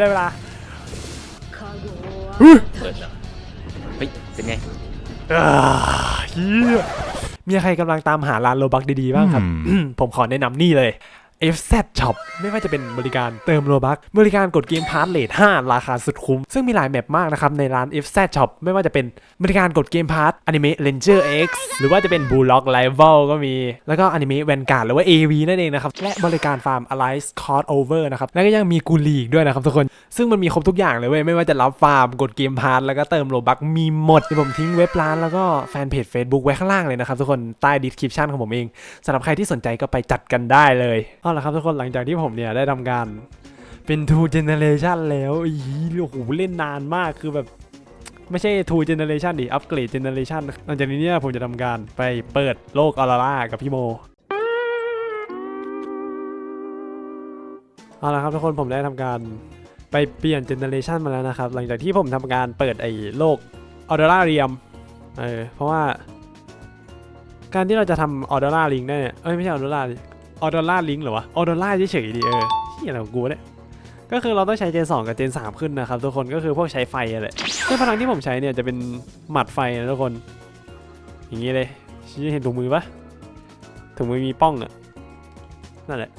ได้เวลาเปิดแล้วเฮ้ย เป็นไงอ่าเฮียมีใครกำลังตามหาร้านโลบักดีๆบ้างครับ ผมขอแนะนำนี่เลย FZ Shop ไม่ว่าจะเป็นบริการเติมโลบักบริการกดเกมพาร์ทเลท5ราคาสุดคุ้ม ซึ่งมีหลายแมปมากนะครับ ในร้าน FZ Shop ไม่ว่าจะเป็นบริการกดเกมพาร์ทอนิเมะ Ranger X หรือว่าจะเป็น Blue Lock Rival ก็มี แล้วก็อนิเมะ Vanguard หรือว่า AV นั่นเองนะครับ และบริการฟาร์ม Alliance Crossover นะครับ แล้วก็ยังมีกูลีกด้วยนะครับทุกคน ซึ่งมันมีครบทุกอย่างเลยเว้ย ไม่ว่าจะรับฟาร์มกดเกมพาร์ทแล้วก็เติมโลบักมีหมดผมทิ้งเว็บร้านแล้วก็แฟนเพจ Facebook ไว้ข้างล่างเลยนะครับทุกคนใต้ description ของผมเองสำหรับใครที่สนใจก็ไปจัดกันได้เลยเอาละครับทุกคนหลังจากที่ผมเนี่ยได้ทำการเป็น two generation แล้วอีโอ้โหเล่นนานมากคือแบบไม่ใช่ two generation ดิ upgrade generation หลังจากนี้เนี่ยผมจะทำการไปเปิดโลกออร่ากับพี่โมเอาละครับทุกคนผมได้ทำการไปเปลี่ยนเจเนอเรชันมาแล้วนะครับ หลังจากที่ผมทำการเปิดไอ้โลกออเดร่าเรียมเออเพราะว่า การที่เราจะทำออเดร่าลิงได้เนี่ยเอ้ยไม่ใช่ออเดร่า ออเดร่าลิงเหรอวะออเดร่าเฉยๆดิเออที่อะไรของกูเนี่ยก็คือเราต้องใช้เจน2กับเจน3ขึ้นนะครับทุกคนก็คือพวกใช้ไฟอะไรซึ่งพลังที่ผมใช้เนี่ยจะเป็นหมัดไฟนะทุกคน อย่างนี้เลยชี้เห็นถุงมือปะถุงมือมีป้องอะนั่นแหละ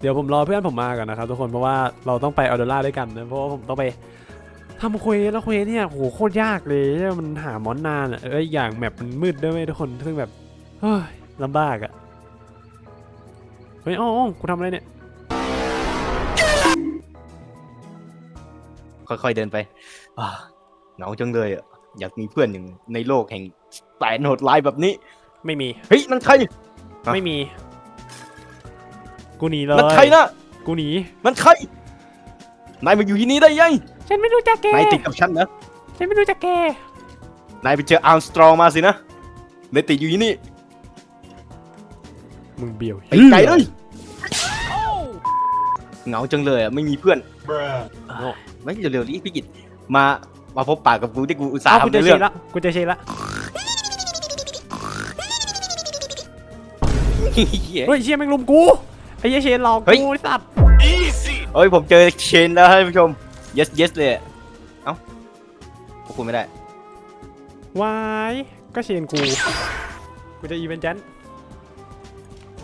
เดี๋ยวผมรอเพื่อนผมมาก่อนนะครับทุกคนเพราะว่าเราต้องไปออเดอร่าด้วยกันนะเพราะว่าผมต้องไปทำเควสแล้วเควสเนี่ยโหโคตรยากเลยมันหามอนนานอะเอ้ยอย่างแมปมันมืดด้วยทุกคนซึ่งแบบเฮ้ยลำบากอะ ฮ้ยอ๋ออ๋อกูทำอะไรเนี่ย ค่อยๆเดินไปอ่าเหงาจังเลยอะ อยากมีเพื่อนอย่างในโลกแห่งแสนโหดร้ายแบบนี้ ไม่มี เฮ้ย นั่นใคร ฮะ ไม่มี กูหนีเลย นั่นใครนะกูหนี นั่นใคร นายมาอยู่ที่นี่ได้ยัง ฉันไม่รู้จักแก นายติดกับฉันนะ ฉันไม่รู้จักแก นายไปเจออาร์มสตรองมาสินะเลยติดอยู่ที่นี่ มึงเบี้ยวไปไกลเลย เหงาจังเลยอะไม่มีเพื่อนไม่เร็วๆนี้พี่กิตมามาพบปากกับกูที่กูอุตส่าห์อ้าวกูทำจะในเชเรื่องนละกูจะเชนละเหี้ยเฮ้ยเชี่ยแม่งลุมกูไอ้เหี้ยเชนหลอกเฮ้ยกูไอ้สัตว์เฮ้ยผมเจอเชนแล้วท่านผู้ชม yes yes เลยอะเอ้าพวกคุณไม่ได้วายก็เชนกู กูจะอีเวนต์จัน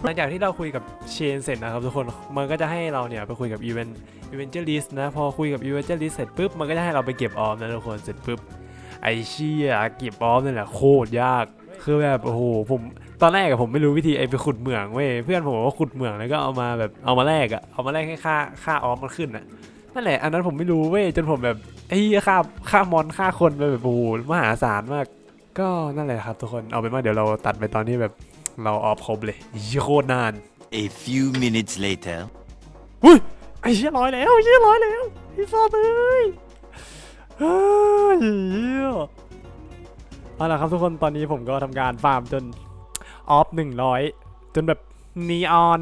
หลังจากที่เราคุยกับเชนเสร็จนะครับทุกคนมันก็จะให้เราเนี่ยไปคุยกับอีเวนต์อีเวนเจอร์ลิสนะพอคุยกับอีเวนเจอร์ลิสเสร็จปุ๊บมันก็จะให้เราไปเก็บออมนะทุกคนเสร็จปุ๊บไอเชี่ยเก็บออมนี่แหละโคตรยากคือแบบโอ้โหผมตอนแรกอะผมไม่รู้วิธีไอไปขุดเหมืองเว้ยเพื่อนผมบอกว่าขุดเหมืองแล้วก็เอามาแบบเอามาแลกอะเอามาแลกให้ค่าค่าออมมันขึ้นอะนั่นแหละอันนั้นผมไม่รู้เว้ยจนผมแบบไอ้ค่าค่ามอนค่าคนไปแบบโอ้โหมหาศาลมาก ก็นั่นแหละครับทุกคนเอาเป็นว่าเดี๋ยวเราตัดไปตอนที่แบบ เราออฟครบเลยยี่โคตรนาน A few minutes later. อุ้ยไอ้เชี่ยร้อยแล้วไอ้เชี่ยร้อยแล้วไอ้ซอสเลยเฮ้ยเหี้ยเอาล่ะครับทุกคนตอนนี้ผมก็ทำการฟาร์มจนออฟหนึ่งร้อยจนแบบนีออน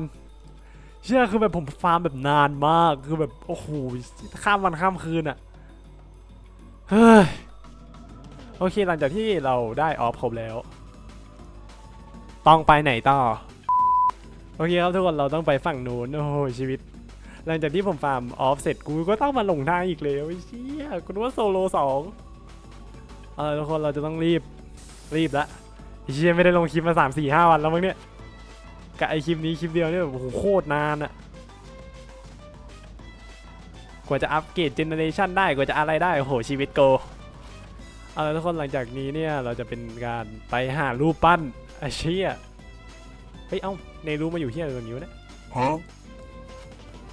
เชื่อคือแบบผมฟาร์มแบบนานมากคือแบบโอ้โหข้ามวันข้ามคืนอะเฮ้ยโอเคหลังจากที่เราได้ออฟครบแล้ว ต้องไปไหนต่อ โอเคครับทุกคนเราต้องไปฝั่งนู้นโอ้โหชีวิต หลังจากที่ผมฟาร์มออฟเสร็จกูก็ต้องมาหลงทางอีกแล้วไอ้เชี่ยกูนึกว่าโซโลสองเออทุกคนเราจะต้องรีบรีบละไอ้เชี่ยไม่ได้ลงคลิปมาสามสี่ห้าวันแล้วมั้งเนี่ยกับไอคลิปนี้คลิปเดียวเนี่ยโอ้โหโคตรนานอะกว่าจะอัปเกรดเจเนอเรชันได้กว่าจะอะไรได้โอ้โหชีวิตโกเอาละทุกคนหลังจากนี้เนี่ยเราจะเป็นการไปหารูปปั้น ไอ้เชี่ยเฮ้ยเอ้าในรูปมาอยู่ที่อะไรตรงนี้วะเนี่ย Huh?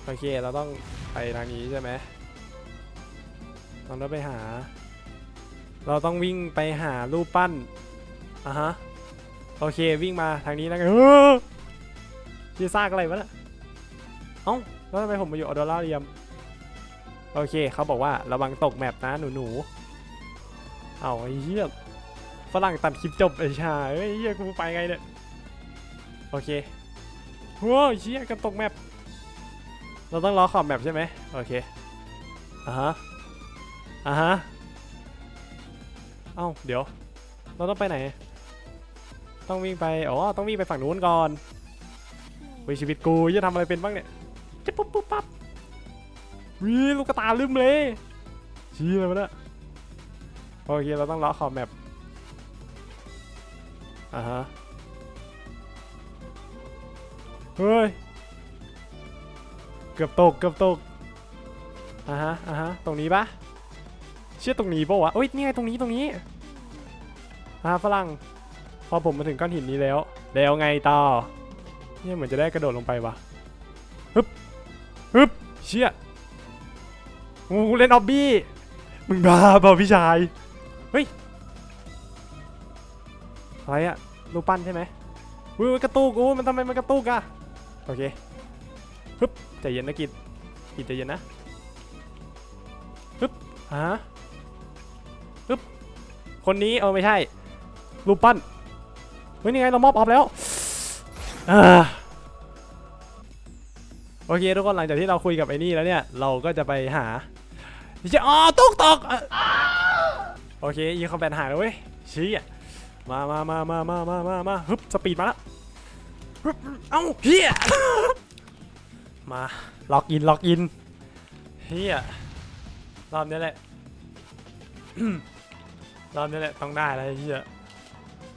โอเคเราต้องไปทางนี้ใช่ไหมเราต้องไปหา เราต้องวิ่งไปหารูปปั้นอะฮะโอเควิ่งมาทางนี้แล้วกันเออที่ซากอะไรวะน่ะเอ้าแล้วทำไมผมมาอยู่ออดอร่าเรียมโอเคเขาบอกว่าระวังตกแมปนะหนูหนูๆเอาไอ้เหี้ย ฝรั่งตัดคลิปจบไอ้ชาเอ้ยเหี้ยกูไปไงเนี่ยโอเคโว้ยเชี่ยกันตกแมปเราต้องรอขอบแมปใช่ไหมโอเคอ่าฮะอ่าฮะเอ้าเดี๋ยว เราต้องไปไหน ต้องวิ่งไปอ๋อต้องวิ่งไปฝั่งนู้นก่อนวิชีวิตกูจะทำอะไรเป็นบ้างเนี่ยจะปุ๊บปุ๊บปั๊บวิลูกกระตาลืมเลยชี้อะไรวะเนี่ยโอเคเราต้องล็อกขอบแมป อ่าฮะ เฮ้ย เกือบตก เกือบตก อ่าฮะ อ่าฮะ ตรงนี้ปะเชื่อตรงนี้ปะวะเอ้ยนี่ไงตรงนี้ ตรงนี้อ่าฝรั่ง พอผมมาถึงก้อนหินนี้แล้ว แล้วไงต่อ เนี่ยเหมือนจะได้กระโดดลงไปวะฮึบฮึบเชี่ยโอ้โหเล่นออบบี้ มึงบ้าเปล่าพี่ชาย เฮ้ย อะไรอะรูปปั้นใช่ไหมอุ้ยมันกระตุกโอ้มันทำไมมันกระตุกอะโอเคฮึบใจเย็นนะกิดกิดใจเย็นนะฮึบฮะฮึบคนนี้เออไม่ใช่ รูปปั้นเฮ้ยนี่ไงเรามอบออฟแล้วอโอเคทุกคนหลังจากที่เราคุยกับไอ้นี่แล้วเนี่ย เราก็จะไปหาจะอ๋อตกตกอโอเคยีคอมแบทหายแล้วเว้ยชี้อะ มามามามามามามามาฮึบสปีดมาล้วฮึบเอ้าเฮียมาล็อกอินล็อกอินเฮียรอบนี้แหละรอบนี้แหละต้องได้แล้วไอ้เฮีย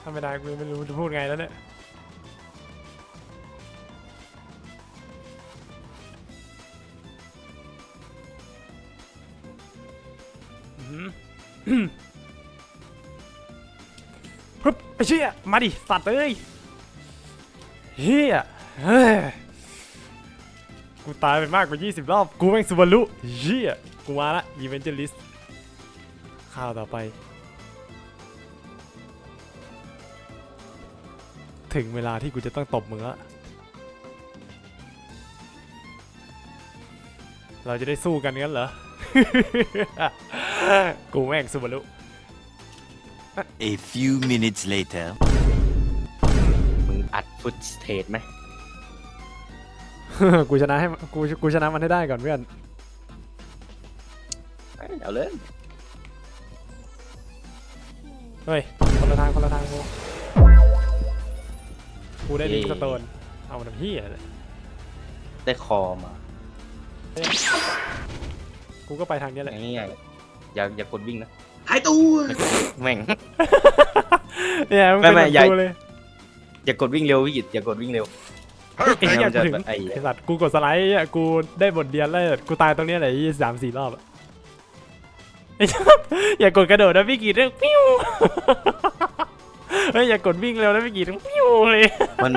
ถ้าไม่ได้กูไม่รู้จะพูดไงแล้วเนี่ยอื้อหือฮึบไอ้ เชี่ยมาดิสัตว์เอ้ยเฮียเฮ้ยกูตายไปมากกว่า 20 รอบ กูแม่งสุบารุเฮียกูมาละอีเวนเจอร์ลิสข่าวต่อไป ถึงเวลาที่กูจะต้องตบมึงละเราจะได้สู้กันงั้นเหรอ กูแม่งสุบารุ A few minutes later. มึงอัดฟุตสเตทไหม กูชนะให้มันกูกูชนะมันให้ได้ก่อนเพื่อนเอ้ยเอาเลยเฮ้ย คนละทาง คนละทางกูกูได้ลิงก์สโตน เอามันทำพี่อะไรได้คอมา กูก็ไปทางเนี้ยแหละ ง่ายๆอย่าอย่ากดวิ่งนะ หายตัวแม่ง เนี่ยมึงไม่เป็นไม่แบบใหญ่กูเลยอย่ากดวิ่งเร็วพี่กิตอย่ากดวิ่งเร็วไอ้เหี้ยมันกูจะถึงไอ้ไอ้สัตว์กูกดสไลด์อะกูได้บทเรียนแล้วกูตายตรงเนี้ยแหละยี่สามสี่รอบอะไอ้สัสอย่ากดกระโดดนะพี่กีดเรื่องปิ้วเฮ้ยอย่ากดวิ่งเร็วนะพี่กีดปิ้วเลยมัน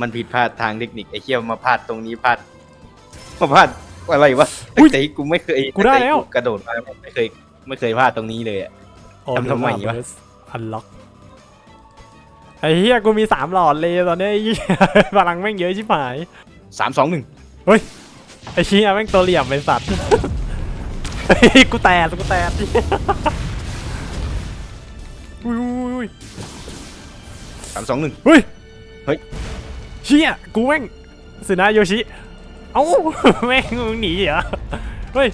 มันผิดพลาดทางเทคนิคไอ้เชี่ยมาพลาดตรงนี้พลาดมาพลาดอะไรวะแต่กูไม่เคยกูได้แล้วกระโดดมาไม่เคย ไม่เคยพลาดตรงนี้เลยอะทำทำไมวะอันล็อกไอ้เหี้ยกูมีสามหลอดเลยตอนเนี้ยไอ้เหี้ยพลังแม่งเยอะชิบหาย สามสองหนึ่งไอ้เหี้ยแม่งตัวเหลี่ยมเป็นสัตว์ เฮ้ยกูแตกกูแตกอุ้ยอุ้ยอุ้ยสามสองหนึ่งเฮ้ยเฮ้ย เชี่ยกูแม่งสึนะโยชิ เอ้า แม่งมึงหนีเหรอ เฮ้ย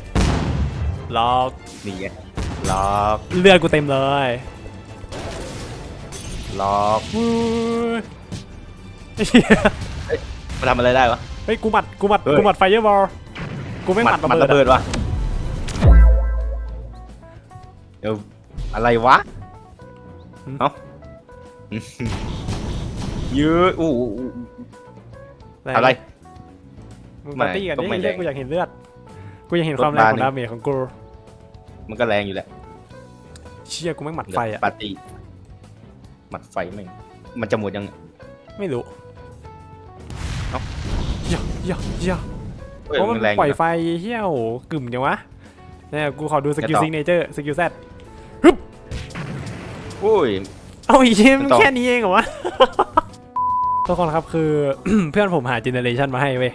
หลอก นี่ไง ล็อกเลือดกูเต็มเลยล็อกอุ้ยไอ้เหี้ยมาทำอะไรได้วะ เฮ้ยกูหมัดกูหมัดเฮ้ย กูหมัดไฟเยอร์บอลกูไม่งหมัดมัดระระเบิเบิดดวะเดี๋ยวอะไรวะเอ้ายืดอู้อู้อู้อะอะไร มึงปาร์ตี้กันไม่นี่ไม่เรียกแรงกูอยากเห็นเลือดกูอยากเห็นความแรงรถขบ้าอนงดาเมจของกูมันก็แรงอยู่แหละ เชี่ยกูแม่งหมัดไฟอะ ปาร์ตี้หมัดไฟแม่งมันจะหมดยัง ไม่รู้เอ้า เหี้ยเหี้ยเหี้ยเฮ้ยเพราะมัมันนแรงอปล่อยยู่นะไฟเฮี้ยโหกึ่มจังวะเนี่ยกูขอดูสกิลจะต่อซิงเนเจอร์สกิลแซดอุ้ย เอาอีกทีมจะต่อ แค่นี้เองเหรอวะ ทุกคนครับคือ เพื่อนผมหาเจเนเรชันมาให้เว้ย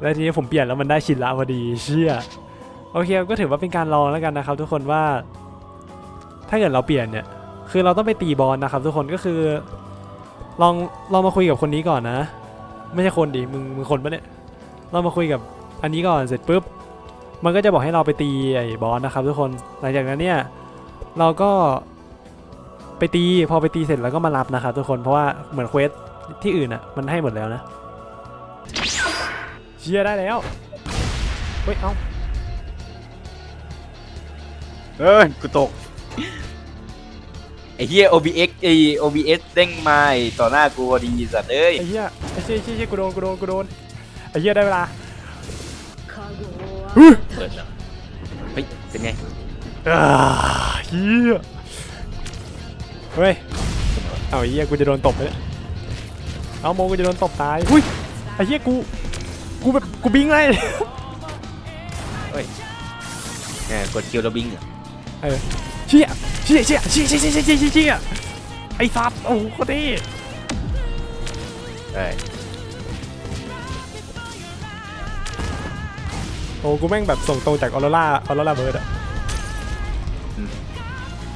แล้วทีนี้ผมเปลี่ยนแล้วมันได้ชินละพอดีเชี่ยโอเคก็ถือว่าเป็นการลองแล้วกันนะครับทุกคนว่า ถ้าเกิดเราเปลี่ยนเนี่ยคือเราต้องไปตีบอลนะครับ ทุกคนก็คือ ลองลองมาคุยกับคนนี้ก่อนนะ ไม่ใช่คนดิมึงมึงคนปะเนี่ยเรามาคุยกับอันนี้ก่อนเสร็จปุ๊บมันก็จะบอกให้เราไปตีไอ้บอสนะครับ ทุกคนหลังจากนั้นเนี่ยเราก็ไปตีพอไปตีเสร็จแล้วก็มารับนะครับ ทุกคนเพราะว่าเหมือนเควสที่อื่นอะมันให้หมดแล้วนะเชียร์ได้แล้วเฮ้ยเอ้าเออกูตก ไอ้เหี้ย OBX ไอ้ OBS เด้งมาไอ้ต่อหน้ากูพอดีสัตว์เอ้ยไอ้เหี้ยไอ้เชี่ยเชี่ยเชี่ยกูโดนกูโดนกูโดนไอ้เหี้ยได้เวลาเปิดแล้วเฮ้ยเป็นไงอ่าเหี้ยเฮ้ยเอาไอ้เหี้ยกูจะโดนตบเลยเอาโมกูจะโดนตบตายอุ้ยไอ้เหี้ยกูกูแบบกูบิงเลยแหมกดคิวแล้วบิงเหรอเออเชี่ย เชี่ยเชี่ยเชี่ยเชี่ยเชี่ยเชี่ยเชี่ยไอ้สับโอ้โหคนนี้เอ้ยโอ้กูแม่งแบบส่งตรงจากออโรราออโรราเบิร์ดอะ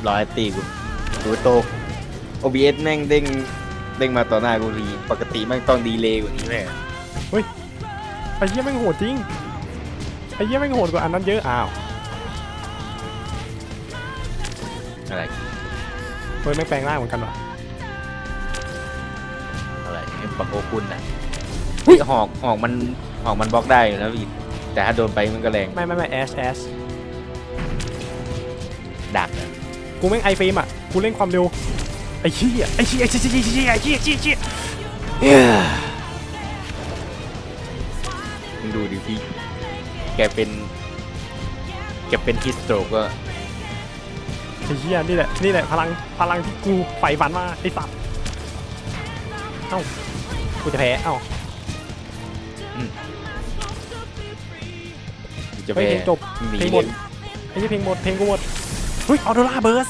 ร้อยตีกูกูโต OBS แม่งเด้งเด้งมาต่อหน้ากูรีปกติแม่งต้องดีเลย์กว่านี้แม่เฮ้ยไอ้เหี้ยแม่งโหดจริงไอ้เหี้ยแม่งโหดกว่าอันนั้นเยอะอ้าว อะไร เฮ้ยแม่งแปลงร่างเหมือนกันว่ะอะไรไอ้ปักโอคุณน่ะเฮ้ยหอกหอกมันหอกมันบล็อกได้อยู่นะพี่แต่ถ้าโดนไปมันก็แรงไม่ไม่ไม่แอชแอชดักอะกูแม่งไอเฟรมอะกูเล่นความเร็วไอ้เหี้ยไอ้เหี้ยไอ้เหี้ยไอ้เหี้ยไอ้เหี้ยไอ้เหี้ยไอ้เหี้ยมึงดูดิพี่แกเป็นแกเป็นฮิสโตรกก็ ไอ้เหี้ยนี่แหละนี่แหละพลังพลังที่กูใฝ่ฝันมาไอ้สัตว์เอ้ากูจะแพ้เอ้าจะเฮ้ยแพ้เพลงจบหนีเพลงหมดไอ้เหี้ยเพลงหมดเพลงกูหมดเฮ้ยออโดราเบิร์ส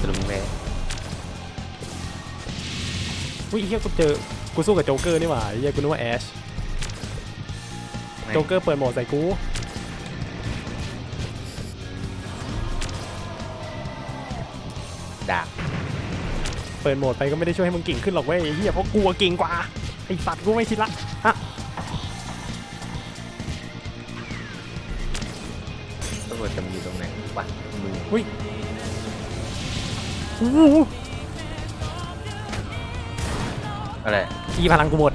สรุปมึงแพ้อุ้ยไอ้เหี้ยกูเจอกูสู้กับโจ๊กเกอร์นี่หว่าไอ้เหี้ยกูนึกว่าแอช โจ๊กเกอร์เปิดโหมดใส่กู ดักเปิดโหมดไปก็ไม่ได้ช่วยให้มึงเก่งขึ้นหรอกเว้ยไอ้เหี้ยเพราะกูอะเก่งกว่าไอ้สัตว์กูไม่ชิดละฮะตำรวจจะมีตรงไหนวะมึงอู้หูอะไรอีพลังกูหมด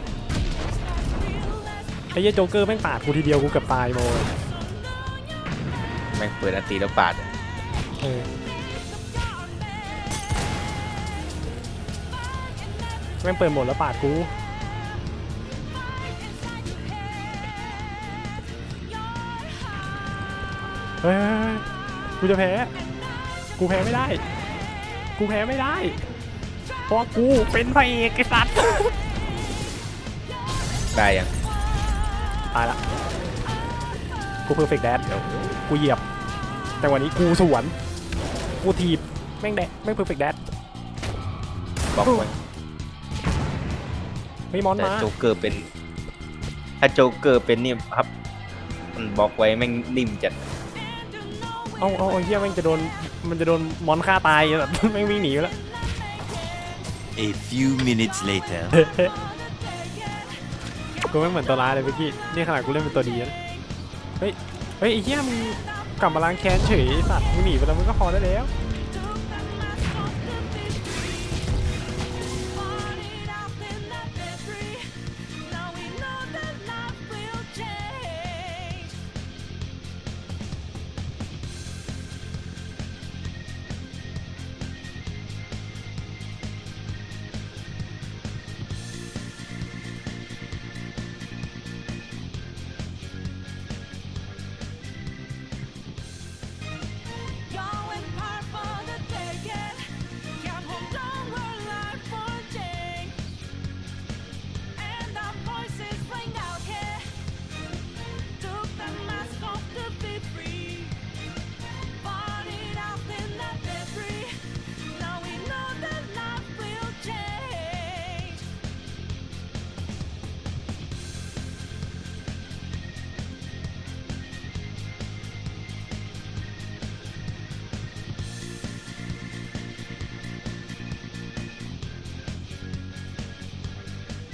ไอ้เหี้ยโจ๊กเกอร์แม่งปาดกูทีเดียวกูเกือบตายโมยแม่งเปิดอันตีแล้วปาดอะเออ ม่งเปิดโหมดแล้วปาดกูเฮ้ยกูจะแพ้ กูแพ้ไม่ได้ กูแพ้ไม่ได้ เพราะกูเป็นพระเอกไอ้สัตว์ได้ยังตายละ กูเพอร์เฟกต์แดดกูเหยียบ แต่วันนี้กูสวน กูทีบ แม่งแดดแม่งเพอร์เฟกต์แดดบล็อกไว้ไม่มอนแต่มา โจ๊กเกอร์เป็น ถ้าโจ๊กเกอร์เป็นนี่ครับ มันบล็อกไว้แม่งนิ่มจัดเอาเอาเอาเฮียแม่งจะโดน มันจะโดนมอนฆ่าตายแบบ แม่งวิ่งหนีไปแล้ว A few minutes later. กูแม่งเหมือนตัวร้ายเลยเมื่อกี้ นี่ขนาดกูเล่นเป็นตัวดีนะ เฮ้ย เฮ้ยไอ้เฮียมึงกลับมาล้างแค้นเฉยไอ้สัตว์มึงหนีไปแล้วมึงก็พอได้แล้ว